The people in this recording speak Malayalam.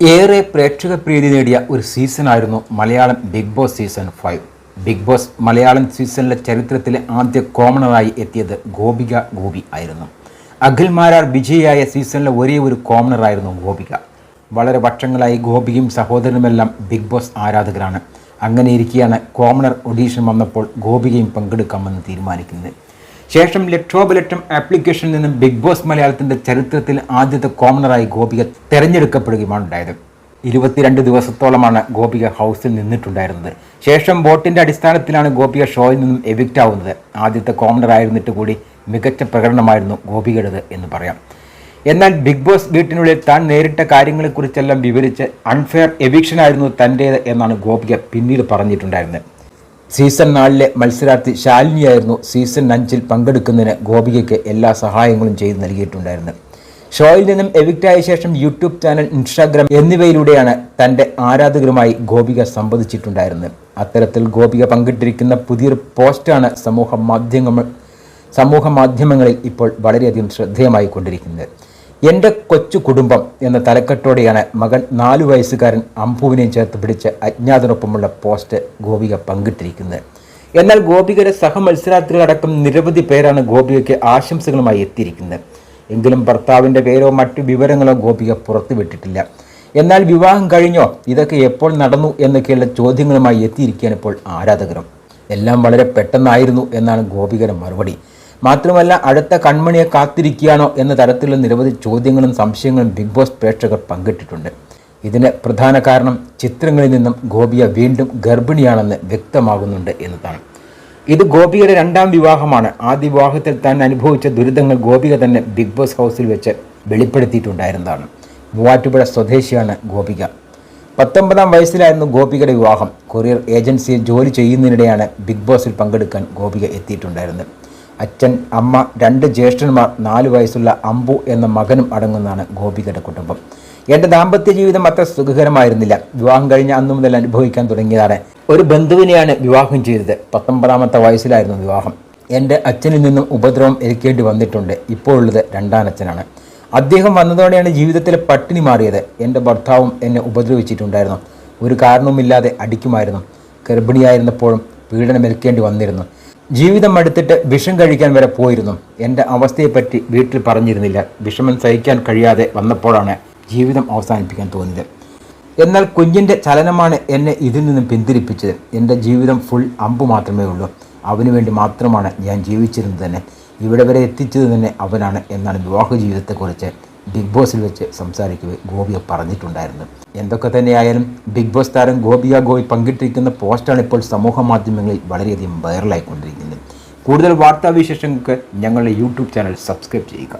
ഏറെ പ്രേക്ഷക പ്രീതി നേടിയ ഒരു സീസണായിരുന്നു Malayalam Bigg Boss season five. Bigg Boss Malayalam സീസണിലെ ചരിത്രത്തിലെ ആദ്യ കോമണറായി എത്തിയത് ഗോപിക ഗോപി ആയിരുന്നു. അഖിൽ മാരാർ വിജയിയായ സീസണിലെ ഒരേ ഒരു കോമണറായിരുന്നു ഗോപിക. വളരെ വർഷങ്ങളായി ഗോപിയും സഹോദരനുമെല്ലാം ബിഗ് ബോസ് ആരാധകരാണ്. അങ്ങനെ ഇരിക്കെയാണ് കോമണർ ഒഡീഷൻ വന്നപ്പോൾ ഗോപികയും പങ്കെടുക്കാമെന്ന് തീരുമാനിക്കുന്നത്. ശേഷം ലക്ഷോപലക്ഷം ആപ്ലിക്കേഷനിൽ നിന്നും ബിഗ് ബോസ് മലയാളത്തിന്റെ ചരിത്രത്തിൽ ആദ്യത്തെ കോമണറായി ഗോപിക തെരഞ്ഞെടുക്കപ്പെടുകയുമാണ് ഉണ്ടായത്. ഇരുപത്തിരണ്ട് ദിവസത്തോളമാണ് ഗോപിക ഹൗസിൽ നിന്നിട്ടുണ്ടായിരുന്നത്. ശേഷം വോട്ടിന്റെ അടിസ്ഥാനത്തിലാണ് ഗോപിക ഷോയിൽ നിന്നും എവിക്റ്റ് ആവുന്നത്. ആദ്യത്തെ കോമണർ ആയിരുന്നിട്ട് കൂടി മികച്ച പ്രകടനമായിരുന്നു ഗോപികയുടേത് എന്ന് പറയാം. എന്നാൽ ബിഗ് ബോസ് വീട്ടിനുള്ളിൽ താൻ നേരിട്ട കാര്യങ്ങളെക്കുറിച്ചെല്ലാം വിവരിച്ച് അൺഫെയർ എവിക്ഷനായിരുന്നു തന്റേത് എന്നാണ് ഗോപിക പിന്നീട് പറഞ്ഞിട്ടുണ്ടായിരുന്നത്. സീസൺ നാലിലെ മത്സരാർത്ഥി ശാലിനിയായിരുന്നു സീസൺ അഞ്ചിൽ പങ്കെടുക്കുന്നതിന് ഗോപികയ്ക്ക് എല്ലാ സഹായങ്ങളും ചെയ്തു നൽകിയിട്ടുണ്ടായിരുന്നത്. ഷോയിൽ നിന്നും എവിക്റ്റായ ശേഷം യൂട്യൂബ് ചാനൽ ഇൻസ്റ്റാഗ്രാം എന്നിവയിലൂടെയാണ് തന്റെ ആരാധകരുമായി ഗോപിക സംവദിച്ചിട്ടുണ്ടായിരുന്നത്. അത്തരത്തിൽ ഗോപിക പങ്കിട്ടിരിക്കുന്ന പുതിയൊരു പോസ്റ്റാണ് സമൂഹ മാധ്യമങ്ങൾ സമൂഹ മാധ്യമങ്ങളിൽ ഇപ്പോൾ വളരെയധികം ശ്രദ്ധേയമായി കൊണ്ടിരിക്കുന്നത്. എന്റെ കൊച്ചു കുടുംബം എന്ന തലക്കെട്ടോടെയാണ് മകൻ നാലു വയസ്സുകാരൻ അംബുവിനെയും ചേർത്ത് പിടിച്ച് അജ്ഞാതനൊപ്പമുള്ള പോസ്റ്റ് ഗോപിക പങ്കിട്ടിരിക്കുന്നത്. എന്നാൽ ഗോപികയുടെ സഹമത്സരാർത്ഥികളടക്കം നിരവധി പേരാണ് ഗോപികയ്ക്ക് ആശംസകളുമായി എത്തിയിരിക്കുന്നത്. എങ്കിലും ഭർത്താവിന്റെ പേരോ മറ്റു വിവരങ്ങളോ ഗോപിക പുറത്തുവിട്ടിട്ടില്ല എന്നാൽ വിവാഹം കഴിഞ്ഞോ ഇതൊക്കെ എപ്പോൾ നടന്നു എന്നൊക്കെയുള്ള ചോദ്യങ്ങളുമായി എത്തിയിരിക്കുകയാണ് ഇപ്പോൾ ആരാധകരും. എല്ലാം വളരെ പെട്ടെന്നായിരുന്നു എന്നാണ് ഗോപികയുടെ മറുപടി. മാത്രമല്ല അടുത്ത കൺമണിയെ കാത്തിരിക്കുകയാണോ എന്ന തരത്തിലുള്ള നിരവധി ചോദ്യങ്ങളും സംശയങ്ങളും ബിഗ് ബോസ് പ്രേക്ഷകർ പങ്കിട്ടിട്ടുണ്ട്. ഇതിന് പ്രധാന കാരണം ചിത്രങ്ങളിൽ നിന്നും ഗോപിയ വീണ്ടും ഗർഭിണിയാണെന്ന് വ്യക്തമാകുന്നുണ്ട് എന്നതാണ്. ഇത് ഗോപിയുടെ രണ്ടാം വിവാഹമാണ്. ആദ്യ വിവാഹത്തിൽ താൻ അനുഭവിച്ച ദുരിതങ്ങൾ ഗോപിക തന്നെ ബിഗ് ബോസ് ഹൗസിൽ വെച്ച് വെളിപ്പെടുത്തിയിട്ടുണ്ടായിരുന്നതാണ്. മൂവാറ്റുപുഴ സ്വദേശിയാണ് ഗോപിക. പത്തൊമ്പതാം വയസ്സിലായിരുന്നു ഗോപികയുടെ വിവാഹം. കൊറിയർ ഏജൻസിയിൽ ജോലി ചെയ്യുന്നതിനിടെയാണ് ബിഗ് ബോസിൽ പങ്കെടുക്കാൻ ഗോപിക എത്തിയിട്ടുണ്ടായിരുന്നത്. അച്ഛൻ അമ്മ രണ്ട് ജ്യേഷ്ഠന്മാർ നാല് വയസ്സുള്ള അമ്പു എന്ന മകനും അടങ്ങുന്നതാണ് ഗോപികയുടെ കുടുംബം. എന്റെ ദാമ്പത്യ ജീവിതം അത്ര സുഖകരമായിരുന്നില്ല. വിവാഹം കഴിഞ്ഞ അന്നു മുതൽ അനുഭവിക്കാൻ തുടങ്ങിയതാണ്. ഒരു ബന്ധുവിനെയാണ് വിവാഹം ചെയ്തത്. പത്തൊമ്പതാമത്തെ വയസ്സിലായിരുന്നു വിവാഹം. എന്റെ അച്ഛനിൽ നിന്നും ഉപദ്രവം ഏൽക്കേണ്ടി വന്നിട്ടുണ്ട്. ഇപ്പോഴുള്ളത് രണ്ടാനച്ഛനാണ് അദ്ദേഹം വന്നതോടെയാണ് ജീവിതത്തിലെ പട്ടിണി മാറിയത്. എന്റെ ഭർത്താവും എന്നെ ഉപദ്രവിച്ചിട്ടുണ്ടായിരുന്നു. ഒരു കാരണവുമില്ലാതെ അടിക്കുമായിരുന്നു. ഗർഭിണിയായിരുന്നപ്പോഴും പീഡനമേൽക്കേണ്ടി വന്നിരുന്നു. ജീവിതം അടുത്തിട്ട് വിഷം കഴിക്കാൻ വരെ പോയിരുന്നു. എന്റെ അവസ്ഥയെപ്പറ്റി വീട്ടിൽ പറഞ്ഞിരുന്നില്ല. വിഷമം സഹിക്കാൻ കഴിയാതെ വന്നപ്പോഴാണ് ജീവിതം അവസാനിപ്പിക്കാൻ തോന്നിയത്. എന്നാൽ കുഞ്ഞിന്റെ ചലനമാണ് എന്നെ ഇതിൽ നിന്നും പിന്തിരിപ്പിച്ചത്. എന്റെ ജീവിതം ഫുൾ അമ്പ് മാത്രമേ ഉള്ളൂ. അവന് വേണ്ടി മാത്രമാണ് ഞാൻ ജീവിച്ചിരുന്നത് തന്നെ. ഇവിടെ വരെ എത്തിച്ചത് തന്നെ അവനാണ് എന്നാണ് വിവാഹ ജീവിതത്തെക്കുറിച്ച് ബിഗ് ബോസിൽ വെച്ച് സംസാരിക്കവേ ഗോപിയ പറഞ്ഞിട്ടുണ്ടായിരുന്നു. എന്തൊക്കെ തന്നെയായാലും ബിഗ് ബോസ് താരം ഗോപിയ ഗോപി പങ്കിട്ടിരിക്കുന്ന പോസ്റ്റാണ് ഇപ്പോൾ സമൂഹ മാധ്യമങ്ങളിൽ വളരെയധികം വൈറലായിക്കൊണ്ടിരിക്കുന്നത് കൂടുതൽ വാർത്താവിശേഷങ്ങൾക്ക് ഞങ്ങളുടെ യൂട്യൂബ് ചാനൽ സബ്സ്ക്രൈബ് ചെയ്യുക.